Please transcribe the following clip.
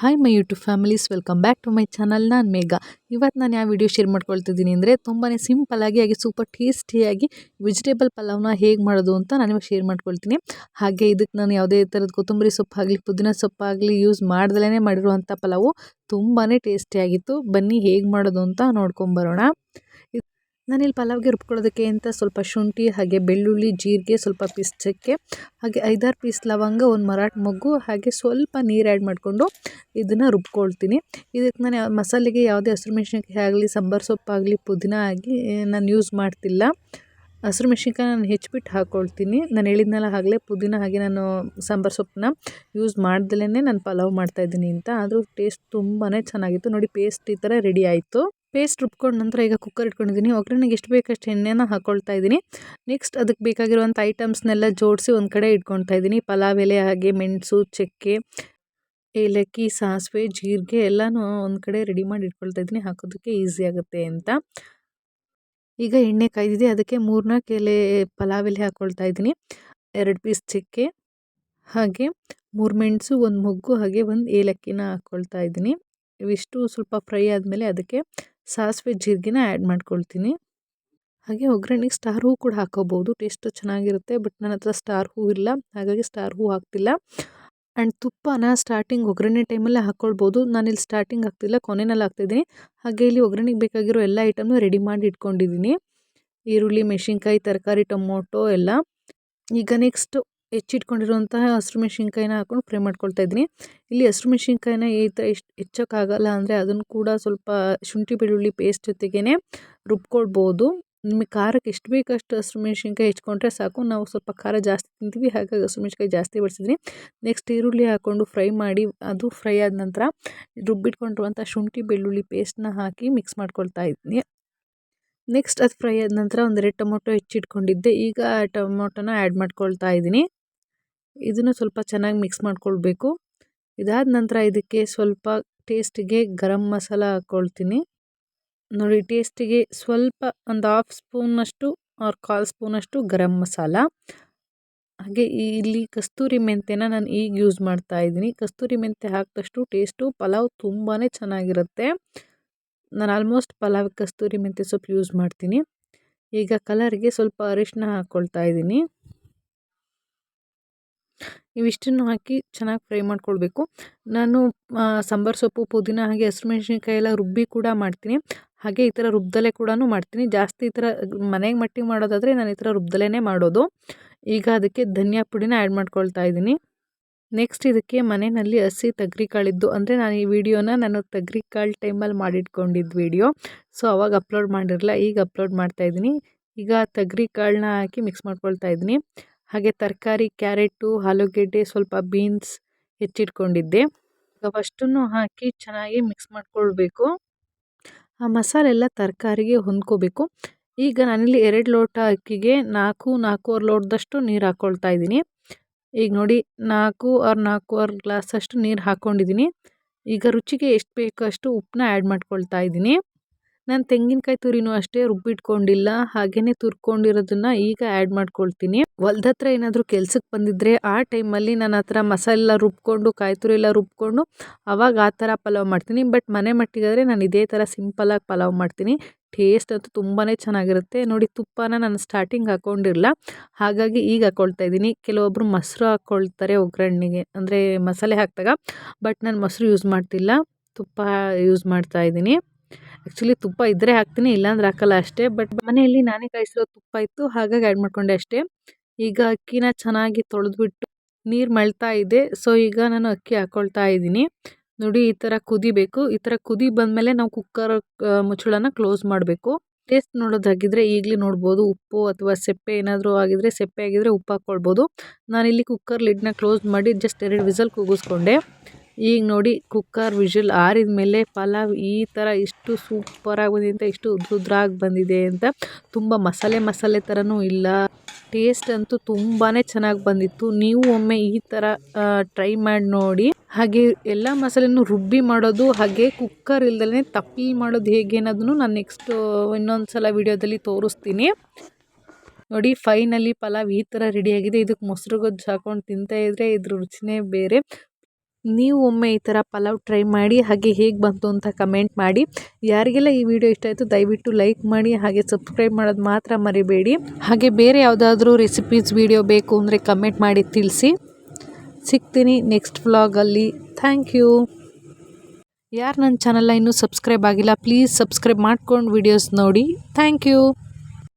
Hi my YouTube families welcome back to my channel Megha ಮೇಘ. ಇವತ್ತು ನಾನು ಯಾವ video share ಮಾಡ್ಕೊಳ್ತಿದ್ದೀನಿ ಅಂದರೆ ತುಂಬಾ ಸಿಂಪಲ್ಲಾಗಿ ಹಾಗೆ ಸೂಪರ್ ಟೇಸ್ಟಿಯಾಗಿ ವೆಜಿಟೇಬಲ್ ಪಲಾವ್ನ ಹೇಗೆ ಮಾಡೋದು ಅಂತ ನಾನು ಇವಾಗ ಶೇರ್ ಮಾಡ್ಕೊಳ್ತೀನಿ. ಹಾಗೆ ಇದಕ್ಕೆ ನಾನು ಯಾವುದೇ ಥರದ ಕೊತ್ತಂಬರಿ ಸೊಪ್ಪಾಗಲಿ ಪುದೀನ ಸೊಪ್ಪಾಗಲಿ ಯೂಸ್ ಮಾಡ್ದಲೇ ಮಾಡಿರುವಂಥ ಪಲಾವು ತುಂಬಾ ಟೇಸ್ಟಿಯಾಗಿತ್ತು ಬನ್ನಿ ಹೇಗೆ ಮಾಡೋದು ಅಂತ ನೋಡ್ಕೊಂಬರೋಣ ನಾನಿಲ್ಲಿ ಪಲಾವ್ಗೆ ರುಬ್ಕೊಳ್ಳೋದಕ್ಕೆ ಅಂತ ಸ್ವಲ್ಪ ಶುಂಠಿ, ಹಾಗೆ ಬೆಳ್ಳುಳ್ಳಿ, ಜೀರಿಗೆ ಸ್ವಲ್ಪ ಪೀಸ್ ಚಕ್ಕೆ ಹಾಗೆ ಐದಾರು ಪೀಸ್ ಲವಂಗ, ಒಂದು ಮರಾಠ ಮೊಗ್ಗು, ಹಾಗೆ ಸ್ವಲ್ಪ ನೀರು ಆ್ಯಡ್ ಮಾಡಿಕೊಂಡು ಇದನ್ನು ರುಬ್ಕೊಳ್ತೀನಿ. ಇದಕ್ಕೆ ನಾನು ಮಸಾಲೆಗೆ ಯಾವುದೇ ಹಸಿರು ಮೆಣಸಿನ್ಕಾಯಿ ಆಗಲಿ, ಸಾಂಬಾರು ಸೊಪ್ಪಾಗಲಿ ಪುದೀನ ಆಗಿ ನಾನು ಯೂಸ್ ಮಾಡ್ತಿಲ್ಲ. ಹಸಿರು ಮೆಣಸಿನ್ಕಾಯಿ ನಾನು ಹೆಚ್ಚಿಬಿಟ್ಟು ಹಾಕ್ಕೊಳ್ತೀನಿ ನಾನು ಹೇಳಿದ್ನಲ್ಲ ಆಗಲೇ ಪುದೀನ, ಹಾಗೆ ನಾನು ಸಾಂಬಾರು ಸೊಪ್ಪನ್ನ ಯೂಸ್ ಮಾಡ್ದಲೇ ನಾನು ಪಲಾವ್ ಮಾಡ್ತಾಯಿದ್ದೀನಿ ಅಂತ. ಆದರೂ ಟೇಸ್ಟ್ ತುಂಬಾ ಚೆನ್ನಾಗಿತ್ತು. ನೋಡಿ ಪೇಸ್ಟ್ ಈ ಥರ ರೆಡಿ ಆಯಿತು. ಪೇಸ್ಟ್ ರುಬ್ಕೊಂಡು ನಂತರ ಈಗ ಕುಕ್ಕರ್ ಇಟ್ಕೊಂಡಿದ್ದೀನಿ ಒಗ್ಗರಣೆಗೆ ಎಷ್ಟು ಬೇಕಷ್ಟು ಎಣ್ಣೆನ ಹಾಕ್ಕೊಳ್ತಾ ಇದ್ದೀನಿ ನೆಕ್ಸ್ಟ್ ಅದಕ್ಕೆ ಬೇಕಾಗಿರುವಂಥ ಐಟಮ್ಸ್ನೆಲ್ಲ ಜೋಡಿಸಿ ಒಂದು ಕಡೆ ಇಟ್ಕೊಳ್ತಾ ಇದ್ದೀನಿ ಪಲಾವ್ ಎಲೆ ಹಾಗೆ, ಮೆಣಸು, ಚಕ್ಕೆ, ಏಲಕ್ಕಿ, ಸಾಸಿವೆ, ಜೀರಿಗೆ ಎಲ್ಲನೂ ಒಂದು ಕಡೆ ರೆಡಿ ಮಾಡಿ ಇಟ್ಕೊಳ್ತಾ ಇದ್ದೀನಿ ಹಾಕೋದಕ್ಕೆ ಈಸಿ ಆಗುತ್ತೆ ಅಂತ. ಈಗ ಎಣ್ಣೆ ಕಾಯ್ದಿದೆ. ಅದಕ್ಕೆ ಮೂರ್ನಾಲ್ಕು ಎಲೆ ಪಲಾವ್ ಎಲೆ ಹಾಕ್ಕೊಳ್ತಾ ಇದ್ದೀನಿ ಎರಡು ಪೀಸ್ ಚಕ್ಕೆ, ಹಾಗೆ ಮೂರು ಮೆಣಸು, ಒಂದು ಮೊಗ್ಗು, ಹಾಗೆ ಒಂದು ಏಲಕ್ಕಿನ ಹಾಕ್ಕೊಳ್ತಾ ಇದ್ದೀನಿ ಇವಿಷ್ಟು ಸ್ವಲ್ಪ ಫ್ರೈ ಆದಮೇಲೆ ಅದಕ್ಕೆ ಸಾಸಿವೆ ಜೀರಿಗೆನ ಆ್ಯಡ್ ಮಾಡ್ಕೊಳ್ತೀನಿ. ಹಾಗೆ ಒಗ್ಗರಣೆಗೆ ಸ್ಟಾರ್ ಹೂ ಕೂಡ ಹಾಕೋಬೋದು ಟೇಸ್ಟ್ ಚೆನ್ನಾಗಿರುತ್ತೆ ಬಟ್ ನನ್ನ ಹತ್ರ ಸ್ಟಾರ್ ಹೂ ಇಲ್ಲ. ಹಾಗಾಗಿ ಸ್ಟಾರ್ ಹೂ ಹಾಕ್ತಿಲ್ಲ. ಆ್ಯಂಡ್ ತುಪ್ಪನ ಸ್ಟಾರ್ಟಿಂಗ್ ಒಗ್ಗರಣೆ ಟೈಮಲ್ಲೇ ಹಾಕ್ಕೊಳ್ಬೋದು ನಾನಿಲ್ಲಿ ಸ್ಟಾರ್ಟಿಂಗ್ ಹಾಕ್ತಿಲ್ಲ, ಕೊನೆಯಲ್ಲಿ ಹಾಕ್ತಿದ್ದೀನಿ. ಹಾಗೆ ಇಲ್ಲಿ ಒಗ್ಗರಣೆಗೆ ಬೇಕಾಗಿರೋ ಎಲ್ಲ ಐಟಮ್ನು ರೆಡಿ ಮಾಡಿ ಇಟ್ಕೊಂಡಿದ್ದೀನಿ. ಈರುಳ್ಳಿ, ಮೆಣಸಿನ್ಕಾಯಿ, ತರಕಾರಿ, ಟೊಮೊಟೊ ಎಲ್ಲ. ಈಗ ನೆಕ್ಸ್ಟ್ ಹೆಚ್ಚಿಟ್ಕೊಂಡಿರುವಂತಹ ಹಸಿರು ಮೆಣಸಿನ್ಕಾಯಿನ ಹಾಕೊಂಡು ಫ್ರೈ ಮಾಡ್ಕೊಳ್ತಾ ಇದ್ದೀನಿ. ಇಲ್ಲಿ ಹಸಿರು ಮೆಣಸಿನ್ಕಾಯಿನ ಈ ಥರ ಎಷ್ಟು ಹೆಚ್ಚೋಕ್ಕಾಗಲ್ಲ ಅಂದರೆ ಅದನ್ನು ಕೂಡ ಸ್ವಲ್ಪ ಶುಂಠಿ ಬೆಳ್ಳುಳ್ಳಿ ಪೇಸ್ಟ್ ಜೊತೆಗೇ ರುಬ್ಕೊಳ್ಬೋದು. ನಿಮಗೆ ಖಾರಕ್ಕೆ ಎಷ್ಟು ಬೇಕಷ್ಟು ಹಸಿರು ಮೆಣಸಿನ್ಕಾಯಿ ಹೆಚ್ಕೊಂಡ್ರೆ ಸಾಕು. ನಾವು ಸ್ವಲ್ಪ ಖಾರ ಜಾಸ್ತಿ ತಿಂತೀವಿ, ಹಾಗಾಗಿ ಹಸಿರು ಮೆಣಸಿನ್ಕಾಯಿ ಜಾಸ್ತಿ ಬಳಸಿದ್ವಿ ನೆಕ್ಸ್ಟ್ ಈರುಳ್ಳಿ ಹಾಕ್ಕೊಂಡು ಫ್ರೈ ಮಾಡಿ, ಅದು ಫ್ರೈ ಆದ ನಂತರ ರುಬ್ಬಿಟ್ಕೊಂಡಿರುವಂಥ ಶುಂಠಿ ಬೆಳ್ಳುಳ್ಳಿ ಪೇಸ್ಟ್ನ ಹಾಕಿ ಮಿಕ್ಸ್ ಮಾಡ್ಕೊಳ್ತಾ ಇದ್ದೀನಿ. ನೆಕ್ಸ್ಟ್ ಅದು ಫ್ರೈ ಆದ ನಂತರ ಒಂದೆರಡು ಟೊಮೊಟೊ ಹೆಚ್ಚಿಟ್ಕೊಂಡಿದ್ದೆ. ಈಗ ಟೊಮೊಟೊನ ಆ್ಯಡ್ ಮಾಡ್ಕೊಳ್ತಾ ಇದ್ದೀನಿ. ಇದನ್ನು ಸ್ವಲ್ಪ ಚೆನ್ನಾಗಿ ಮಿಕ್ಸ್ ಮಾಡ್ಕೊಳ್ಬೇಕು. ಇದಾದ ನಂತರ ಇದಕ್ಕೆ ಸ್ವಲ್ಪ ಟೇಸ್ಟಿಗೆ ಗರಂ ಮಸಾಲ ಹಾಕ್ಕೊಳ್ತೀನಿ ನೋಡಿ ಟೇಸ್ಟಿಗೆ ಸ್ವಲ್ಪ ಒಂದು ಹಾಫ್ ಸ್ಪೂನಷ್ಟು ಆರ್ ಕಾಲು ಸ್ಪೂನಷ್ಟು ಗರಂ ಮಸಾಲ. ಹಾಗೆ ಇಲ್ಲಿ ಕಸ್ತೂರಿ ಮೆಂತ್ಯನ ನಾನು ಈಗ ಯೂಸ್ ಮಾಡ್ತಾ ಇದ್ದೀನಿ. ಕಸ್ತೂರಿ ಮೆಂತ್ಯ ಹಾಕಿದಷ್ಟು ಟೇಸ್ಟು ಪಲಾವ್ ತುಂಬಾ ಚೆನ್ನಾಗಿರುತ್ತೆ. ನಾನು ಆಲ್ಮೋಸ್ಟ್ ಪಲಾವ್ ಕಸ್ತೂರಿ ಮೆಂತ್ಯ ಸೊಪ್ಪು ಯೂಸ್ ಮಾಡ್ತೀನಿ. ಈಗ ಕಲರ್ಗೆ ಸ್ವಲ್ಪ ಅರಿಶಿನ ಹಾಕ್ಕೊಳ್ತಾ ಇದ್ದೀನಿ. ಇವಿಷ್ಟನ್ನು ಹಾಕಿ ಚೆನ್ನಾಗಿ ಫ್ರೈ ಮಾಡ್ಕೊಳ್ಬೇಕು. ನಾನು ಸಾಂಬಾರು ಸೊಪ್ಪು, ಪುದೀನ ಹಾಗೆ ಹಸಿರು ಮೆಣಸಿನ್ಕಾಯಿ ಎಲ್ಲ ರುಬ್ಬಿ ಕೂಡ ಮಾಡ್ತೀನಿ. ಹಾಗೆ ಈ ಥರ ರುಬ್ದಲೇ ಕೂಡ ಮಾಡ್ತೀನಿ. ಜಾಸ್ತಿ ಈ ಥರ ಮನೆಗೆ ಮಟ್ಟಿಗೆ ಮಾಡೋದಾದರೆ ನಾನು ಈ ಥರ ರುಬ್ದಲೇ ಮಾಡೋದು. ಈಗ ಅದಕ್ಕೆ ಧನಿಯಾ ಪುಡಿನ ಆ್ಯಡ್ ಮಾಡ್ಕೊಳ್ತಾ ಇದ್ದೀನಿ. ನೆಕ್ಸ್ಟ್ ಇದಕ್ಕೆ ಮನೆಯಲ್ಲಿ ಹಸಿ ಕಾಳಿದ್ದು. ಅಂದರೆ ನಾನು ಈ ವಿಡಿಯೋನ ನಾನು ಕಾಳು ಟೈಮಲ್ಲಿ ಮಾಡಿಟ್ಕೊಂಡಿದ್ದು ವಿಡಿಯೋ. ಸೊ, ಅವಾಗ ಅಪ್ಲೋಡ್ ಮಾಡಿರಲಿಲ್ಲ ಈಗ ಅಪ್ಲೋಡ್ ಮಾಡ್ತಾಯಿದ್ದೀನಿ ಈಗ ಕಾಳನ್ನ ಹಾಕಿ ಮಿಕ್ಸ್ ಮಾಡ್ಕೊಳ್ತಾ ಇದ್ದೀನಿ. ಹಾಗೆ ತರಕಾರಿ, ಕ್ಯಾರೆಟು, ಆಲೂಗೆಡ್ಡೆ ಸ್ವಲ್ಪ ಬೀನ್ಸ್ ಹೆಚ್ಚಿಟ್ಕೊಂಡಿದ್ದೆ. ಫಸ್ಟನ್ನು ಹಾಕಿ ಚೆನ್ನಾಗಿ ಮಿಕ್ಸ್ ಮಾಡ್ಕೊಳ್ಬೇಕು. ಆ ಮಸಾಲೆ ಎಲ್ಲ ತರಕಾರಿಗೆ ಹೊಂದ್ಕೋಬೇಕು. ಈಗ ನಾನಿಲ್ಲಿ ಎರಡು ಲೋಟ ಅಕ್ಕಿಗೆ ನಾಲ್ಕು, ನಾಲ್ಕೂವರೆ ಲೋಟದಷ್ಟು ನೀರು ಹಾಕ್ಕೊಳ್ತಾ ಇದ್ದೀನಿ. ಈಗ ನೋಡಿ, ನಾಲ್ಕು ಆರು ನಾಲ್ಕೂವರೆ ಗ್ಲಾಸಷ್ಟು ನೀರು ಹಾಕ್ಕೊಂಡಿದ್ದೀನಿ ಈಗ ರುಚಿಗೆ ಎಷ್ಟು ಬೇಕೋ ಅಷ್ಟು ಉಪ್ಪನ್ನ ಆ್ಯಡ್ ಮಾಡ್ಕೊಳ್ತಾ ಇದ್ದೀನಿ. ನಾನು ತೆಂಗಿನಕಾಯಿ ತುರಿನೂ ಅಷ್ಟೇ ರುಬ್ಬಿಟ್ಕೊಂಡಿಲ್ಲ ಹಾಗೆಯೇ ತುರ್ಕೊಂಡಿರೋದನ್ನ ಈಗ ಆ್ಯಡ್ ಮಾಡ್ಕೊಳ್ತೀನಿ. ಹೊಲ್ದ ಹತ್ರ ಏನಾದರೂ ಕೆಲ್ಸಕ್ಕೆ ಬಂದಿದ್ದರೆ ಆ ಟೈಮಲ್ಲಿ ನಾನು ಆ ಥರ ಮಸಾಲೆ ರುಬ್ಕೊಂಡು, ಕಾಯಿ ತುರಿ ಎಲ್ಲ ರುಬ್ಕೊಂಡು ಅವಾಗ ಆ ಥರ ಪಲಾವ್ ಮಾಡ್ತೀನಿ. ಬಟ್ ಮನೆ ಮಟ್ಟಿಗಾದರೆ ನಾನು ಇದೇ ಥರ ಸಿಂಪಲಾಗಿ ಪಲಾವ್ ಮಾಡ್ತೀನಿ. ಟೇಸ್ಟ್ ಅಂತೂ ತುಂಬಾ ಚೆನ್ನಾಗಿರುತ್ತೆ. ನೋಡಿ ತುಪ್ಪನ ನಾನು ಸ್ಟಾರ್ಟಿಂಗ್ ಹಾಕ್ಕೊಂಡಿರಲ್ಲ ಹಾಗಾಗಿ ಈಗ ಹಾಕ್ಕೊಳ್ತಾ ಇದ್ದೀನಿ. ಕೆಲವೊಬ್ಬರು ಮೊಸರು ಹಾಕ್ಕೊಳ್ತಾರೆ ಒಗ್ಗರಣೆಗೆ, ಅಂದರೆ ಮಸಾಲೆ ಹಾಕಿದಾಗ. ಬಟ್ ನಾನು ಮೊಸರು ಯೂಸ್ ಮಾಡ್ತಿಲ್ಲ. ತುಪ್ಪ ಯೂಸ್ ಮಾಡ್ತಾ ಇದ್ದೀನಿ. ಆ್ಯಕ್ಚುಲಿ ತುಪ್ಪ ಇದ್ದರೆ ಹಾಕ್ತೀನಿ, ಇಲ್ಲಾಂದ್ರೆ ಹಾಕಲ್ಲ ಅಷ್ಟೇ. ಬಟ್ ಮನೆಯಲ್ಲಿ ನಾನೇ ಕಾಯಿಸಿರೋ ತುಪ್ಪ ಇತ್ತು, ಹಾಗಾಗಿ ಆ್ಯಡ್ ಮಾಡ್ಕೊಂಡೆ ಅಷ್ಟೇ. ಈಗ ಅಕ್ಕಿನ ಚೆನ್ನಾಗಿ ತೊಳೆದ್ಬಿಟ್ಟು ನೀರು ಮಳ್ತಾ ಇದೆ. ಸೊ ಈಗ ನಾನು ಅಕ್ಕಿ ಹಾಕ್ಕೊಳ್ತಾ ಇದ್ದೀನಿ. ನೋಡಿ, ಈ ಥರ ಕುದಿಬೇಕು. ಈ ಥರ ಕುದಿ ಬಂದಮೇಲೆ ನಾವು ಕುಕ್ಕರ್ ಮುಚ್ಚಳನ ಕ್ಲೋಸ್ ಮಾಡಬೇಕು. ಟೇಸ್ಟ್ ನೋಡೋದಾಗಿದ್ದರೆ ಈಗಲೇ ನೋಡ್ಬೋದು. ಉಪ್ಪು ಅಥವಾ ಸೆಪ್ಪೆ ಏನಾದರೂ ಆಗಿದ್ರೆ, ಸೆಪ್ಪೆ ಆಗಿದ್ರೆ ಉಪ್ಪು ಹಾಕ್ಕೊಳ್ಬೋದು ನಾನಿಲ್ಲಿ ಕುಕ್ಕರ್ ಲಿಡ್ನ ಕ್ಲೋಸ್ ಮಾಡಿ ಜಸ್ಟ್ ಎರಡು ವಿಸಲ್ ಕೂಗಿಸ್ಕೊಂಡೆ ಈಗ ನೋಡಿ, ಕುಕ್ಕರ್, ವಿಷಲ್ ಆರಿದ ಮೇಲೆ ಪಲಾವ್ ಈ ಥರ ಇಷ್ಟು ಸೂಪರಾಗಿ ಬಂದಿದೆ ಅಂತ, ಇಷ್ಟು ಉದ್ರಾಗಿ ಬಂದಿದೆ ಅಂತ. ತುಂಬ ಮಸಾಲೆ ಮಸಾಲೆ ಥರನೂ ಇಲ್ಲ. ಟೇಸ್ಟ್ ಅಂತೂ ತುಂಬಾ ಚೆನ್ನಾಗಿ ಬಂದಿತ್ತು. ನೀವು ಒಮ್ಮೆ ಈ ಥರ ಟ್ರೈ ಮಾಡಿ ನೋಡಿ. ಹಾಗೆ ಎಲ್ಲ ಮಸಾಲೆನೂ ರುಬ್ಬಿ ಮಾಡೋದು, ಹಾಗೆ ಕುಕ್ಕರ್ ಇಲ್ದಲೇ ತಪ್ಪಲಿ ಮಾಡೋದು ಹೇಗೆ ಅನ್ನೋದನ್ನು ನಾನು ನೆಕ್ಸ್ಟ್ ಇನ್ನೊಂದು ಸಲ ವಿಡಿಯೋದಲ್ಲಿ ತೋರಿಸ್ತೀನಿ. ನೋಡಿ ಫೈನಲಿ ಪಲಾವ್ ಈ ಥರ ರೆಡಿಯಾಗಿದೆ ಇದಕ್ಕೆ ಮೊಸರು ಗೊಜ್ಜು ಹಾಕೊಂಡು ತಿಂತಾ ಇದ್ದರೆ ಇದ್ರ ರುಚಿನೇ ಬೇರೆ. ನೀವು ಒಮ್ಮೆ ಈ ಥರ ಪಲಾವ್ ಟ್ರೈ ಮಾಡಿ, ಹಾಗೆ ಹೇಗೆ ಬಂತು ಅಂತ ಕಮೆಂಟ್ ಮಾಡಿ. ಯಾರಿಗೆಲ್ಲ ಈ ವಿಡಿಯೋ ಇಷ್ಟ ಆಯಿತು, ದಯವಿಟ್ಟು ಲೈಕ್ ಮಾಡಿ, ಹಾಗೆ ಸಬ್ಸ್ಕ್ರೈಬ್ ಮಾಡೋದು ಮಾತ್ರ ಮರಿಬೇಡಿ. ಹಾಗೆ ಬೇರೆ ಯಾವುದಾದ್ರೂ ರೆಸಿಪೀಸ್ ವಿಡಿಯೋ ಬೇಕು ಅಂದರೆ ಕಮೆಂಟ್ ಮಾಡಿ ತಿಳಿಸಿ. ಸಿಗ್ತೀನಿ ನೆಕ್ಸ್ಟ್ ವ್ಲಾಗಲ್ಲಿ ಥ್ಯಾಂಕ್ ಯು ಯಾರು ನನ್ನ ಚಾನಲ್ನ ಇನ್ನೂ ಸಬ್ಸ್ಕ್ರೈಬ್ ಆಗಿಲ್ಲ ಪ್ಲೀಸ್ ಸಬ್ಸ್ಕ್ರೈಬ್ ಮಾಡ್ಕೊಂಡು ವಿಡಿಯೋಸ್ ನೋಡಿ. Thank you